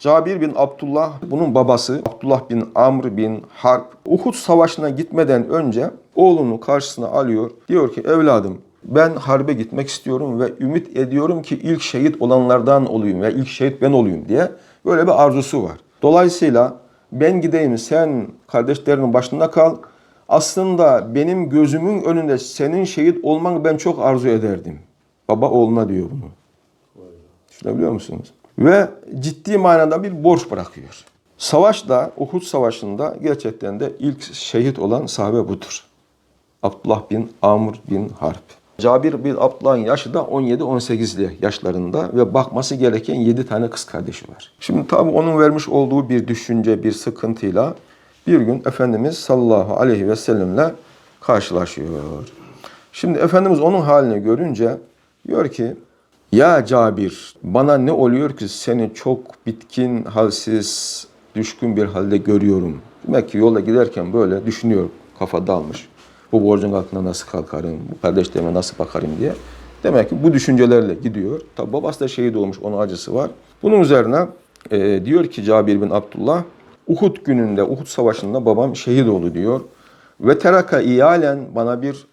Cabir bin Abdullah, bunun babası Abdullah bin Amr bin Harp, Uhud Savaşı'na gitmeden önce oğlunu karşısına alıyor. Diyor ki evladım ben harbe gitmek istiyorum ve ümit ediyorum ki ilk şehit olanlardan olayım ve ilk şehit ben olayım diye böyle bir arzusu var. Dolayısıyla ben gideyim sen kardeşlerinin başında kal. Aslında benim gözümün önünde senin şehit olmanı ben çok arzu ederdim. Baba oğluna diyor bunu. Düşünebiliyor musunuz? Ve ciddi manada bir borç bırakıyor. Savaşta, Uhud Savaşı'nda gerçekten de ilk şehit olan sahabe budur. Abdullah bin Amr bin Harp. Cabir bin Abdullah'ın yaşı da 17-18'li yaşlarında ve bakması gereken 7 tane kız kardeşi var. Şimdi tabi onun vermiş olduğu bir düşünce, bir sıkıntıyla bir gün Efendimiz sallallahu aleyhi ve sellemle karşılaşıyor. Şimdi Efendimiz onun halini görünce diyor ki ya Cabir bana ne oluyor ki seni çok bitkin, halsiz, düşkün bir halde görüyorum. Demek ki yolda giderken böyle düşünüyor kafa dalmış. Bu borcun altına nasıl kalkarım, bu kardeşlerime nasıl bakarım diye. Demek ki bu düşüncelerle gidiyor. Tabi babası da şehit olmuş, onun acısı var. Bunun üzerine e, diyor ki Cabir bin Abdullah, Uhud gününde, Uhud savaşında babam şehit oldu diyor. Ve teraka iyalen bana bir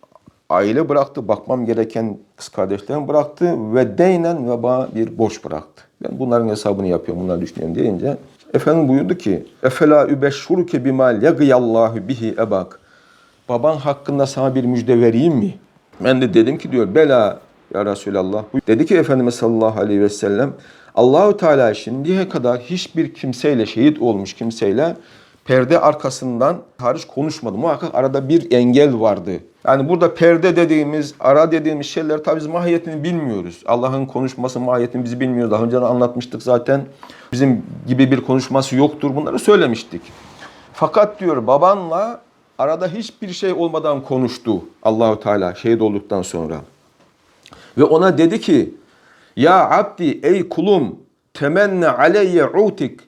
aile bıraktı, bakmam gereken kız kardeşlerim bıraktı ve deynen ve bana bir borç bıraktı. Ben bunların hesabını yapıyorum, bunları düşünüyorum deyince Efendim buyurdu ki Efela übeşşuruke bimal yagıyallahu bihi ebak Baban hakkında sana bir müjde vereyim mi? Ben de dedim ki diyor bela ya Resulallah. Dedi ki Efendimiz sallallahu aleyhi ve sellem Allahu Teala şimdiye kadar hiçbir kimseyle şehit olmuş kimseyle perde arkasından hariç konuşmadı. Muhakkak arada bir engel vardı. Yani burada perde dediğimiz, ara dediğimiz şeyler tabii biz mahiyetini bilmiyoruz. Allah'ın konuşması mahiyetini biz bilmiyoruz. Daha önce de anlatmıştık zaten. Bizim gibi bir konuşması yoktur. Bunları söylemiştik. Fakat diyor babanla arada hiçbir şey olmadan konuştu Allahu Teala şehit olduktan sonra. Ve ona dedi ki ya abdi ey kulum temenne aleyye utik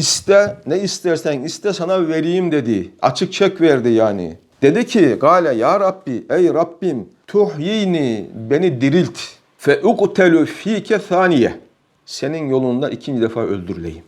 iste ne istersen iste sana vereyim dedi. Açık çek verdi yani. Dedi ki gale ya Rabbi ey Rabbim tuhyini beni dirilt fe uqtelu fike thaniye senin yolunda ikinci defa öldürüleyim.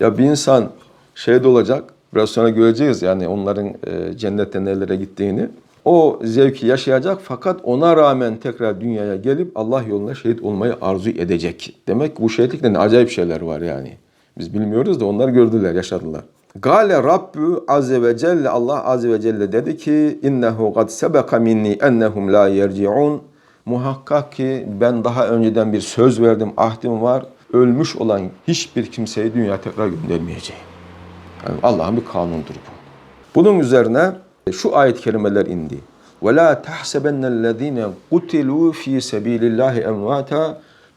Ya bir insan şehit olacak biraz sonra göreceğiz yani onların e, cennette nelere gittiğini. O zevki yaşayacak fakat ona rağmen tekrar dünyaya gelip Allah yolunda şehit olmayı arzu edecek. Demek ki bu şehitlikte ne acayip şeyler var yani. Biz bilmiyoruz da onlar gördüler, yaşadılar. Gale Rabbu azze ve celle Allah azze ve celle dedi ki innehu kad sebeka minni ennehum la yerciun. Muhakkak ki ben daha önceden bir söz verdim, ahdim var. Ölmüş olan hiçbir kimseyi dünya tekrar göndermeyeceğim. Yani Allah'ın bir kanunudur bu. Bunun üzerine şu ayet kelimeler indi. وَلَا تَحْسَبَنَّ الَّذ۪ينَ قُتِلُوا ف۪ي سَب۪يلِ اللّٰهِ اَمْوَاتًا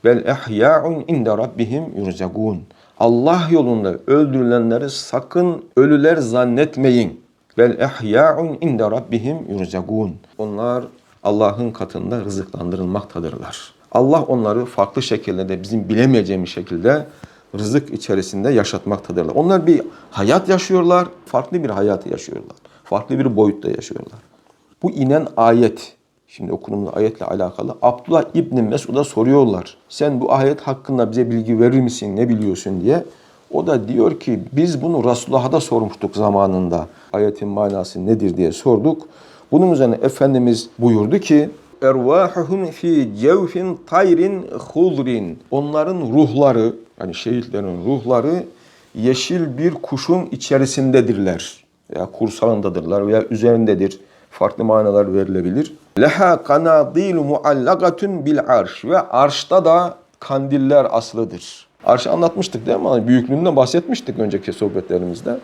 بَلْ اَحْيَاءٌ اِنْدَ رَبِّهِمْ يُرْزَقُونَ Allah yolunda öldürülenleri sakın ölüler zannetmeyin. Bel ehya'un inde rabbihim yurzakun. Onlar Allah'ın katında rızıklandırılmaktadırlar. Allah onları farklı şekillerde bizim bilemeyeceğimiz şekilde rızık içerisinde yaşatmaktadırlar. Onlar bir hayat yaşıyorlar, farklı bir hayatı yaşıyorlar. Farklı bir boyutta yaşıyorlar. Bu inen ayet, şimdi okunumlu ayetle alakalı Abdullah İbni Mesud'a soruyorlar. Sen bu ayet hakkında bize bilgi verir misin, ne biliyorsun diye. O da diyor ki biz bunu Resulullah'a da sormuştuk zamanında. Ayetin manası nedir diye sorduk. Bunun üzerine Efendimiz buyurdu ki ervahuhum fi cevfin tayrin hudrin. Onların ruhları yani şehitlerin ruhları yeşil bir kuşun içerisindedirler. Veya kursağındadırlar veya üzerindedir. Farklı manalar verilebilir. Leha kanadilu muallakatun bil arş ve arşta da kandiller aslıdır. Arşı anlatmıştık değil mi? Büyüklüğünden bahsetmiştik önceki sohbetlerimizde.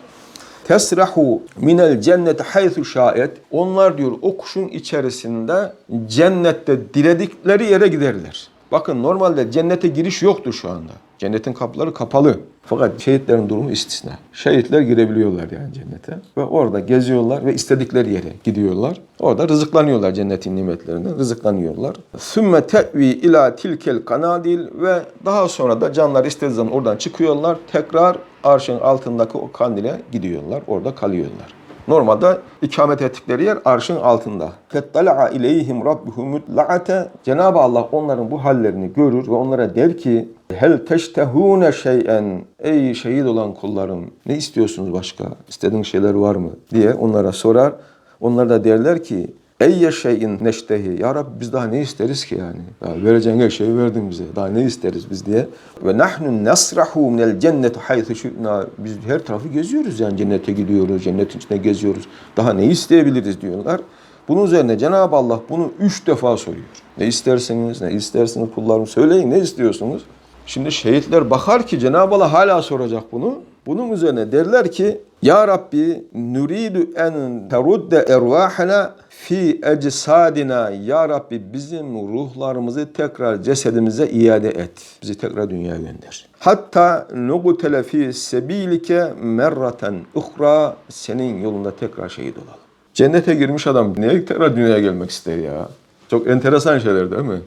Tesrahu minel cenneti haythu şayet. Onlar diyor o kuşun içerisinde cennette diledikleri yere giderler. Bakın normalde cennete giriş yoktur şu anda. Cennetin kapıları kapalı. Fakat şehitlerin durumu istisna. Şehitler girebiliyorlar yani cennete. Ve orada geziyorlar ve istedikleri yere gidiyorlar. Orada rızıklanıyorlar cennetin nimetlerinden. Rızıklanıyorlar. Sümme te'vi ila tilkel kanadil ve daha sonra da canlar istediği zaman oradan çıkıyorlar. Tekrar arşın altındaki o kandile gidiyorlar. Orada kalıyorlar. Normalde ikamet ettikleri yer arşın altında. Fettala'a ileyhim rabbuhum la'ate. Cenab-ı Allah onların bu hallerini görür ve onlara der ki Hel teştehune şey'en Ey şehit olan kullarım ne istiyorsunuz başka? İstediğiniz şeyler var mı? diye onlara sorar. Onlar da derler ki Eyye şeyin neştehi. Ya Rabbi biz daha ne isteriz ki yani? Ya vereceğin her şeyi verdin bize. Daha ne isteriz biz diye. Ve nahnu nasrahu minel cenneti haythu şü'na. Biz her tarafı geziyoruz yani cennete gidiyoruz. Cennetin içinde geziyoruz. Daha ne isteyebiliriz diyorlar. Bunun üzerine Cenab-ı Allah bunu üç defa soruyor. Ne isterseniz, ne istersiniz kullarım söyleyin ne istiyorsunuz? Şimdi şehitler bakar ki Cenab-ı Allah hala soracak bunu. Bunun üzerine derler ki Ya Rabbi nuridu en terudde ervahana fi ecsadina Ya Rabbi bizim ruhlarımızı tekrar cesedimize iade et. Bizi tekrar dünyaya gönder. Hatta nugtele fi sebilike merraten uhra senin yolunda tekrar şehit olalım. Cennete girmiş adam niye tekrar dünyaya gelmek ister ya? Çok enteresan şeyler değil mi?